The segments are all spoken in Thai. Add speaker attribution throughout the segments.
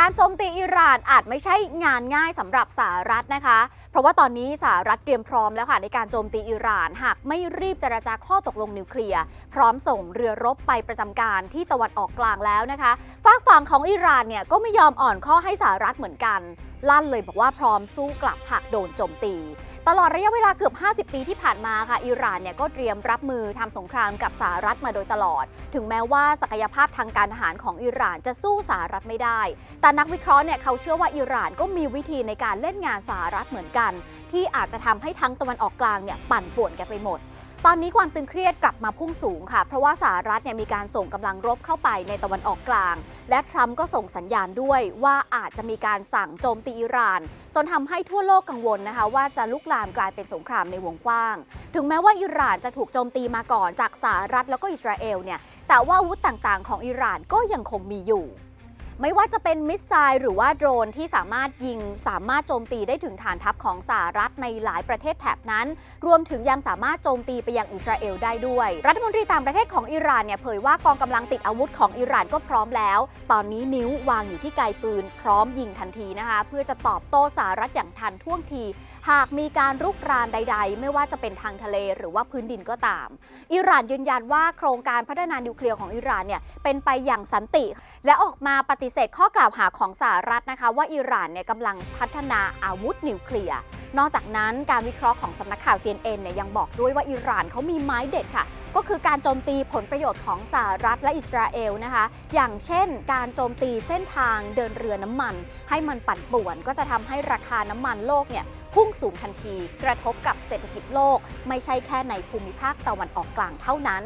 Speaker 1: การโจมตีอิหร่านอาจไม่ใช่งานง่ายสำหรับสหรัฐนะคะ เพราะว่าตอนนี้สหรัฐเตรียมพร้อมแล้วค่ะในการโจมตีอิหร่าน หากไม่รีบเจรจาข้อตกลงนิวเคลียร์พร้อมส่งเรือรบไปประจำการที่ตะวันออกกลางแล้วนะคะฝากฝั่งของอิหร่านเนี่ยก็ไม่ยอมอ่อนข้อให้สหรัฐเหมือนกัน ลั่นเลยบอกว่าพร้อมสู้กลับหากโดนโจมตี ตลอดระยะเวลาเกือบ 50 ปีที่ผ่านมาค่ะอิหร่านเนี่ยก็เตรียมรับมือทำสงครามกับสหรัฐมาโดยตลอด ถึงแม้ว่าศักยภาพทางการทหารของอิหร่านจะสู้สหรัฐไม่ได้ แต่นักวิเคราะห์เนี่ยเขาเชื่อว่าอิหร่านก็มีวิธีในการเล่นงานสหรัฐเหมือนกัน ที่อาจจะทำให้ทั้งตะวันออกกลางเนี่ยปั่นป่วนกันไปหมด ตอนนี้ความตึงเครียดกลับมาพุ่งสูงค่ะ เพราะว่าสหรัฐเนี่ยมีการส่งกำลังรบเข้าไปในตะวันออกกลาง และทรัมป์ก็ส่งสัญญาณด้วยว่าอาจจะมีการสั่งโจมตีอิหร่าน จนทำให้ทั่วโลกกังวลนะคะ ว่าจะลุกลามกลายเป็นสงครามในวงกว้าง ถึงแม้ว่าอิหร่านจะถูกโจมตีมาก่อนจากสหรัฐแล้วก็อิสราเอลเนี่ยแต่ว่าอาวุธต่างๆ ของอิหร่านก็ยังคงมีอยู่ ไม่ว่าจะเป็นมิสไซล์หรือว่าโดรนที่สามารถยิงสามารถโจมตีได้ถึงฐานทัพของสหรัฐในหลายประเทศแถบนั้น รวมถึงยังสามารถโจมตีไปยังอิสราเอลได้ด้วย รัฐมนตรีต่างประเทศของอิหร่านเนี่ยเผยว่ากองกำลังติดอาวุธของอิหร่านก็พร้อมแล้ว ตอนนี้นิ้ววางอยู่ที่ไกปืน พร้อมยิงทันทีนะคะ เพื่อจะตอบโต้สหรัฐอย่างทันท่วงที หากมีการรุกรานใด ๆ ไม่ว่าจะเป็นทางทะเลหรือว่าพื้นดินก็ตาม อิหร่านยืนยันว่าโครงการพัฒนานิวเคลียร์ของอิหร่านเนี่ยเป็นไปอย่างสันติ และออกมาปฏิเสธข้อกล่าวหาของสหรัฐนะคะว่าอิหร่านเนี่ยกำลังพัฒนาอาวุธนิวเคลียร์นอกจากนั้นการวิเคราะห์ของสำนักข่าว CNN เนี่ยยังบอกด้วยว่าอิหร่านเขามีไม้เด็ดค่ะ ก็คือการโจมตีผลประโยชน์ของสหรัฐและอิสราเอลนะคะ อย่างเช่น การโจมตีเส้นทางเดินเรือน้ำมัน ให้มันปั่นป่วน ก็จะทำให้ราคาน้ำมันโลกเนี่ยพุ่งสูงทันที กระทบกับเศรษฐกิจโลก ไม่ใช่แค่ในภูมิภาคตะวันออกกลางเท่านั้น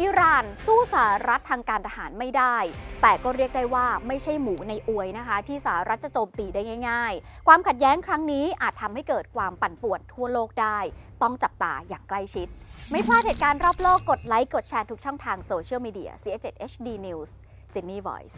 Speaker 1: อิหร่านสู้สหรัฐทางการทหารไม่ได้ แต่ก็เรียกได้ว่าไม่ใช่หมูในอวยนะคะ ที่สหรัฐจะโจมตีได้ง่าย ๆ ความขัดแย้งครั้งนี้อาจทำให้เกิดความปั่นป่วนทั่วโลกได้ ต้องจับตาอย่างใกล้ชิด ไม่พลาดเหตุการณ์รอบโลกกดไลค์กดแชร์ทุกช่องทางโซเชียลมีเดีย c 7 HD News Jenny Voice